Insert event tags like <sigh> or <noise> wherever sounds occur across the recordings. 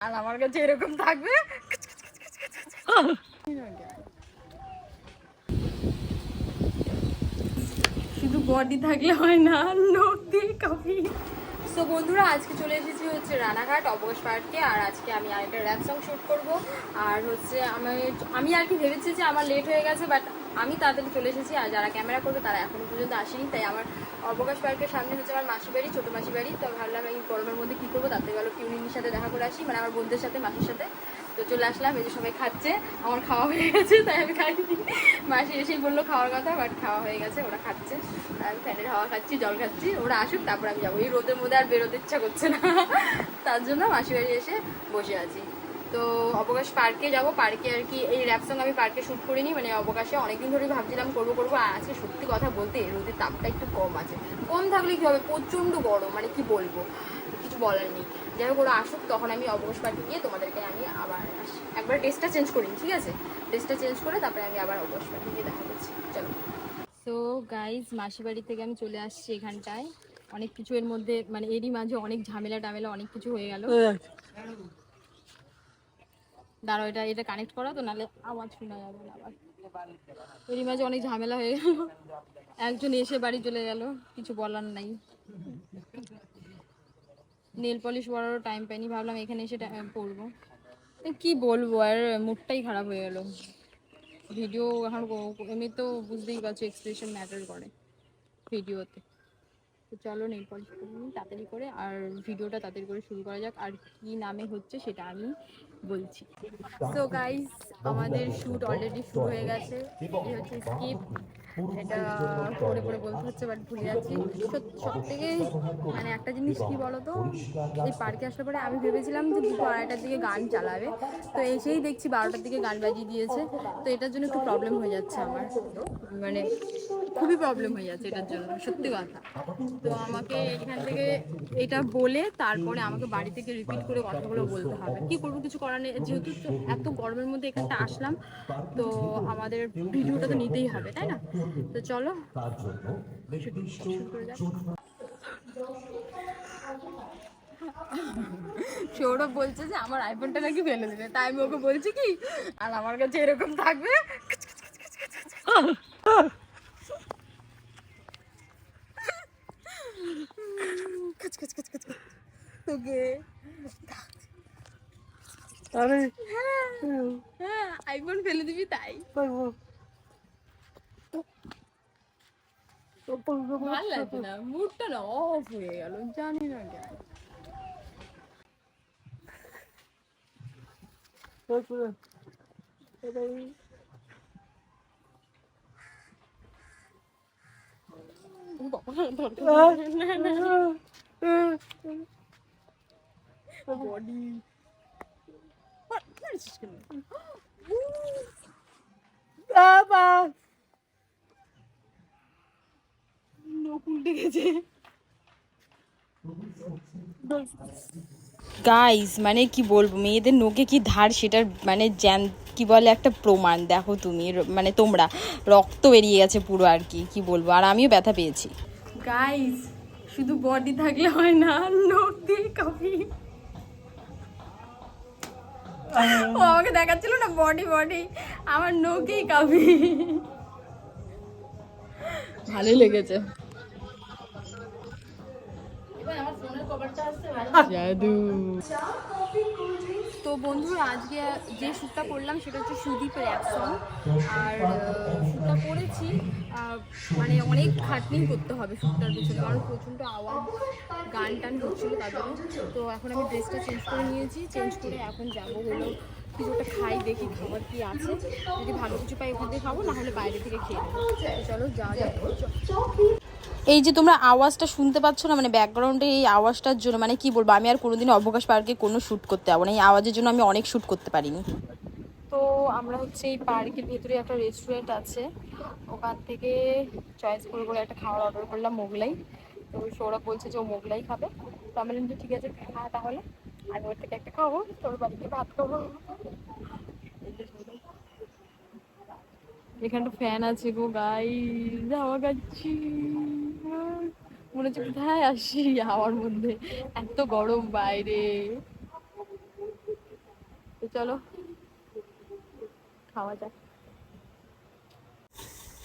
আর আমার কাছে এরকম থাকবে? শুধু বডি থাকলে হয় না লোক দিয়ে কফি সো বন্ধুরা আজকে চলে এসেছি হচ্ছে রানাঘাট অবকাশ পার্কে আর আজকে আমি আরেকটা র্যাপ সং শ্যুট করব। আর হচ্ছে আমি আমি আর কি ভেবেছি যে আমার লেট হয়ে গেছে বাট আমি তাড়াতাড়ি চলে এসেছি, আর যারা ক্যামেরা করবে তারা এখনও পর্যন্ত আসেনি, তাই আমার অবকাশ পার্কের সামনে হচ্ছে আমার মাসি বাড়ি, ছোটো মাসি বাড়ি। তো ভাবলাম এই গরমের মধ্যে কী করব, তাতে গেলো পিউনির সাথে দেখা করে আসি মানে আমার বন্ধুদের সাথে, মাসির সাথে। তো চলে আসলাম, এই যে সবাই খাচ্ছে, আমার খাওয়া হয়ে গেছে, তাই আমি খাইনি। মাসি এসেই বলল খাওয়ার কথা বাট খাওয়া হয়ে গেছে, ওরা খাচ্ছে। আমি ফ্যানের হাওয়া খাচ্ছি, জল খাচ্ছি, ওরা আসুক, তারপর আমি যাব। এই রোদের মধ্যে আর বেরোতে ইচ্ছা করছে না। তার জন্য মাসি বাড়ি এসে বসে আছি। তো অবকাশ পার্কে যাব। পার্কে আর কি এই র্যাপ সং আমি পার্কে শ্যুট করিনি। মানে অবকাশে অনেকদিন ধরেই ভাবছিলাম করব করব। আর আজকে সত্যি কথা বলতে রোদের তাপটা একটু কম আছে। কম থাকলে কী হবে? প্রচণ্ড গরম। মানে কি বলব? কিছু বলার নেই। যাই হোক ওরা আসুক তখন আমি অবকাশ পার্কে গিয়ে তোমাদেরকে আমি আবার আসি। একবার ড্রেসটা চেঞ্জ করি ঠিক আছে? ড্রেসটা চেঞ্জ করে তারপরে আমি আবার অবকাশ পার্কে গিয়ে দেখা করছি। চলো। সো গাইজ মাসি বাড়ি থেকে আমি চলে আসছি এখানটায়। অনেক কিছু এর মধ্যে মানে এরই মাঝে অনেক ঝামেলা টামেলা অনেক কিছু হয়ে গেল। দাঁড়াও, এটা এটা কানেক্ট করা তো, নাহলে আওয়াজ শোনা যাবে না আবার। এরই মাঝে অনেক ঝামেলা হয়ে গেল। একজন এসে বাড়ি চলে গেল, কিছু বলার নাই। নেল পলিশ পরারও টাইম পাইনি, ভাবলাম এখানে এসে এ কি বলব, আর মুডটাই খারাপ হয়ে গেল। ভিডিও এখন এমনি তো বুঝতেই পারছ এক্সপ্রেশন ম্যাটার করে ভিডিওতে তো চলো নেল পলিশ করে নিই তাড়াতাড়ি করে আর ভিডিওটা তাড়াতাড়ি করে শুরু করা যাক আর কি নামে হচ্ছে সেটা আমি বলছি। সো গাইস আমাদের শ্যুট অলরেডি শুরু হয়ে গেছে হচ্ছে স্কিপ এটা পড়ে পড়ে বলতে হচ্ছে বাট ভুলে যাচ্ছি। সব মানে একটা জিনিস কি বলতো? এই পার্কে আসার পরে আমি ভেবেছিলাম যে দুটো আড়াইটার দিকে গান চালাবে। তো এসেই দেখছি বারোটার দিকে গান বাজিয়ে দিয়েছে। তো এটার জন্য একটু প্রবলেম হয়ে যাচ্ছে আমার। মানে খুবই প্রবলেম হয়ে যাচ্ছে এটার জন্য, সত্যি কথা। তো আমাকে এখান থেকে এটা বলে তারপরে আমাকে বাড়ি থেকে রিপিট করে কথাগুলো বলতে হবে। কি করব, কিছু করার নেই। যেহেতু এত গরমের মধ্যে এখানটা আসলাম, তো আমাদের ভিডিওটা তো নিতেই হবে, তাই না? তো চলো। সৌরভ বলছে যে আমার আইফোনটা নাকি ফেলে দেবে। তাই আমি ওকে বলছি কি আর আমার কাছে এরকম থাকবে? খচ খচ খচ খচ খচ। তোকে। আরে। হ্যাঁ আইফোন ফেলে দিবি তাই পারব ভালো লাগছে না মুডটা না অফ হয়ে গেল জানি না কেন তারপরে বডি বাবা উল্টে গেছে গাইস মানে কি বলব মেয়েদের নোকে কি ধার সেটার মানে জ্যান কি বলে একটা প্রমাণ দেখো তুমি মানে তোমরা রক্ত বেরিয়ে গেছে পুরো আর কি কি বলব আর আমিও ব্যথা পেয়েছি। গাইস শুধু বডি থাকলে হয় না নোট দিয়ে কফি। ও আমাকে দেখাচ্ছিল না বডি বডি আমার নোকেই কফি। ভালোই লেগেছে। জাদু। তো বন্ধুরা আজকে যে শ্যুটটা করলাম সেটা হচ্ছে সুদীপের অ্যাকশন আর শ্যুটটা করেছি মানে অনেক খাটনি করতে হবে শ্যুটটার পিছনে। কারণ প্রচণ্ড আওয়াজ গান টান হচ্ছিল তার জন্য। তো এখন আমি ড্রেসটা চেঞ্জ করে নিয়েছি। চেঞ্জ করে এখন যাব হলো কিছু একটা খাই দেখি খাবার কি আছে। যদি ভালো কিছু পাই ওখান থেকে খাব নাহলে বাইরে থেকে খেয়ে নেব। চলো যাওয়া যাক। এই যে তোমরা আওয়াজটা শুনতে পাচ্ছ না মানে ব্যাকগ্রাউন্ডে এই আওয়াজটার জন্য মানে কি বলব আমি আর কোনোদিন অবকাশ পার্কে কোনো শ্যুট করতে পারব না। এই আওয়াজের জন্য আমি অনেক শ্যুট করতে পারিনি। তো আমরা হচ্ছে এই পার্কের ভেতরে একটা রেস্টুরেন্ট আছে। ওখান থেকে চয়েস করে করে একটা খাবার অর্ডার করলাম মোগলাই। তো সৌরভ বলছে যে ও মোগলাই খাবে। তো আমি ঠিক আছে খা তাহলে। আমি ওর থেকে একটা খাব, তোর বাড়িতে ভাত খাব। এখানটা ফ্যান আছে গো গাই হাওয়া খাচ্ছি। মনে হচ্ছে কোথায় আসি হাওয়ার মধ্যে, এত গরম বাইরে। চলো, খাওয়া যাক।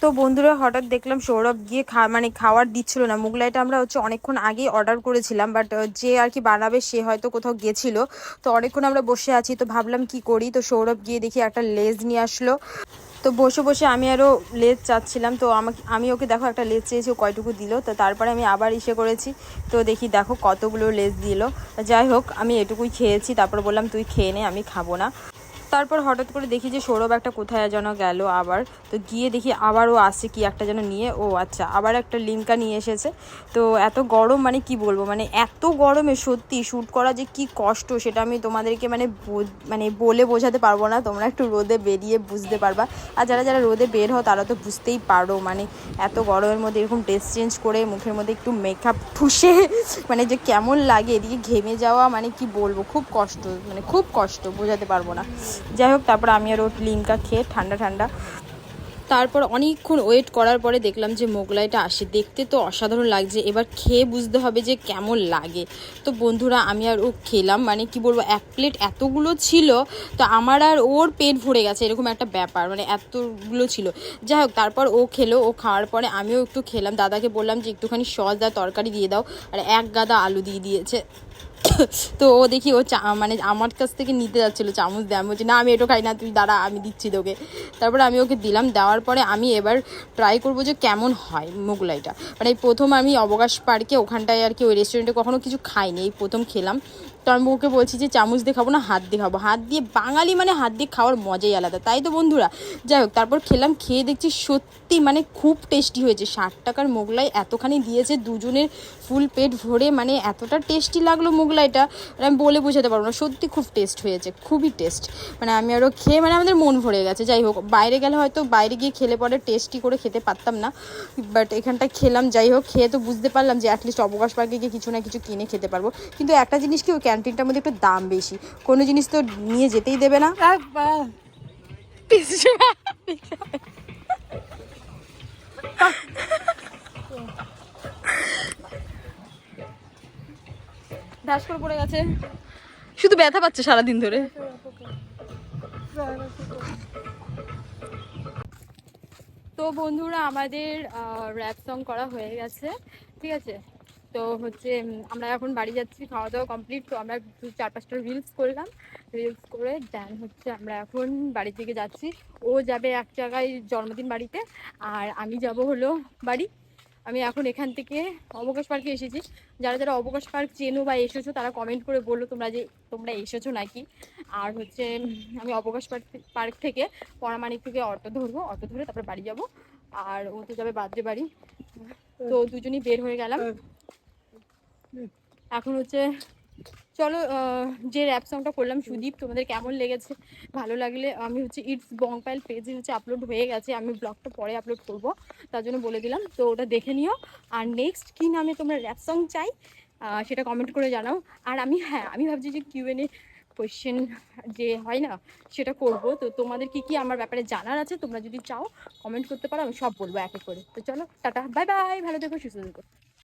তো বন্ধুরা হঠাৎ দেখলাম সৌরভ গিয়ে খা মানে খাওয়ার দিচ্ছিল না। মোগলাইটা আমরা হচ্ছে অনেকক্ষণ আগেই অর্ডার করেছিলাম বাট যে আর কি বানাবে সে হয়তো কোথাও গেছিল। তো অনেকক্ষণ আমরা বসে আছি, তো ভাবলাম কি করি? তো সৌরভ গিয়ে দেখি একটা লেজ নিয়ে আসলো। তো বসে বসে আমি আরও লেজ চাচ্ছিলাম, তো আমাকে, আমি ওকে দেখো একটা লেজ চেয়েছি, ও কয়টুকু দিল। তো তারপরে আমি আবার ইসে করেছি। তো দেখি দেখো কতগুলো লেজ দিল। যাই হোক, আমি এটুকুই খেয়েছি, তারপর বললাম, তুই খেয়ে নে, আমি খাব না। তারপর হঠাৎ করে দেখি যে সৌরভ একটা কোথায় যেন গেল আবার। তো গিয়ে দেখি আবার ও আসছে, কি একটা যেন নিয়ে, ও আচ্ছা আবার একটা লিমকা নিয়ে এসেছে। তো এত গরম মানে কি বলব মানে এত গরমে সত্যি শ্যুট করা যে কি কষ্ট, সেটা আমি তোমাদেরকে মানে মানে বলে বোঝাতে পারব না। তোমরা একটু রোদে বেরিয়ে বুঝতে পারবা। আর যারা যারা রোদে বের হও, তারা তো বুঝতেই পারো মানে এত গরমের মধ্যে এরকম ড্রেস চেঞ্জ করে মুখের মধ্যে একটু মেকআপ ঠুসে মানে যে কেমন লাগে, এদিকে ঘেমে যাওয়া মানে কি বলব, খুব কষ্ট মানে খুব কষ্ট, বোঝাতে পারব না। যাই হোক, তারপর আমি আর ওর লিমকা খেয়ে ঠান্ডা ঠান্ডা। তারপর অনেকক্ষণ ওয়েট করার পরে দেখলাম যে মোগলাইটা আসে। দেখতে তো অসাধারণ লাগছে। এবার খেয়ে বুঝতে হবে যে কেমন লাগে। তো বন্ধুরা, আমি আর ও খেলাম। মানে কি বলব, এক প্লেট এতগুলো ছিল, তো আমার আর ওর পেট ভরে গেছে। এরকম একটা ব্যাপার। মানে এতগুলো ছিল। যাই হোক, তারপর ও খেলো। ও খাওয়ার পরে আমিও একটু খেলাম। দাদাকে বললাম যে, একটুখানি সস আর তরকারি দিয়ে দাও। আর এক গাদা আলু দিয়ে দিয়েছে। <coughs> তো ও দেখি ও চা মানে আমার কাছ থেকে নিতে যাচ্ছিল চামচ দেয়। আমি বলছি, না, আমি এটা খাই না, তুই দাঁড়া, আমি দিচ্ছি তোকে। তারপরে আমি ওকে দিলাম, দেওয়ার পরে আমি এবার ট্রাই করব যে কেমন হয় মোগলাইটা। মানে প্রথম আমি অবকাশ পার্কে ওখানটায় আর কি ওই রেস্টুরেন্টে কখনো কিছু খাইনি, এই প্রথম খেলাম। তো আমি ওকে বলছি যে চামচ দিয়ে খাব না, হাত দিয়ে খাব। হাত দিয়ে বাঙালি মানে হাত দিয়ে খাওয়ার মজাই আলাদা। তাই তো বন্ধুরা, যাই হোক, তারপর খেলাম, খেয়ে দেখছি সত্যি মানে খুব টেস্টি হয়েছে। ষাট টাকার মোগলাই এতখানি দিয়েছে দুজনের ফুল পেট ভরে মানে এতটা টেস্টি লাগল মোগলাইটা আমি বলে বোঝাতে পারব না। সত্যি খুব টেস্ট হয়েছে, খুবই টেস্ট মানে আমি আরও খেয়ে মানে আমাদের মন ভরে গেছে। যাই হোক, বাইরে গেলে হয়তো বাইরে গিয়ে খেলে পরে টেস্টি করে খেতে পারতাম না বাট এখানটা খেলাম, যাই হোক, খেয়ে তো বুঝতে পারলাম যে অ্যাটলিস্ট অবকাশ পার্কে গিয়ে কিছু না কিছু কিনে খেতে পারব। কিন্তু একটা জিনিস কি ক্যান্টিনটার মধ্যে একটু দাম বেশি। কোনো জিনিস তো নিয়ে যেতেই দেবে না। ধাস পড়ে গেছে। শুধু ব্যথা পাচ্ছে সারাদিন ধরে। তো বন্ধুরা, আমাদের র্যাপ সং করা হয়ে গেছে। ঠিক আছে? তো হচ্ছে আমরা এখন বাড়ি যাচ্ছি খাওয়া দাওয়া কমপ্লিট তো আমরা চার পাঁচটা রিলস করলাম। রিলস করে দেন হচ্ছে আমরা এখন বাড়ির দিকে যাচ্ছি। ও যাবে এক জায়গায় জন্মদিন বাড়িতে, আর আমি যাব হলো বাড়ি। আমি এখন এখান থেকে অবকাশ পার্কে এসেছি। যারা যারা অবকাশ পার্ক চেনো বা এসেছ, তারা কমেন্ট করে বলল তোমরা যে তোমরা এসেছ নাকি। আর হচ্ছে আমি অবকাশ পার্ক পার্ক থেকে পরামানিক থেকে অটো ধরবো, অটো ধরে তারপরে বাড়ি যাব। আর ও তো যাবে বার্থডে বাড়ি। তো দুজনই বের হয়ে গেলাম। এখন হচ্ছে, চলো যে র্যাপ সংটা করলাম, সুদীপ, তোমাদের কেমন লেগেছে? ভালো লাগলে আমি হচ্ছে ইটস বংপাইল পেজে হচ্ছে আপলোড হয়ে গেছে, আমি ব্লগটা পরে আপলোড করব, তার জন্য বলে দিলাম। তো ওটা দেখে নিও। আর নেক্সট কী নামে তোমরা র্যাপ সং চাই? সেটা কমেন্ট করে জানাও। আর আমি হ্যাঁ আমি ভাবছি যে কিউএনএ কোয়েশ্চেন যে হয় না, সেটা করব। তো তোমাদের কি কি আমার ব্যাপারে জানার আছে, তোমরা যদি চাও কমেন্ট করতে পারো, আমি সব বলব এক করে। তো চলো, টাটা বাই বাই ভালো থেকো, সুস্থ থেকো।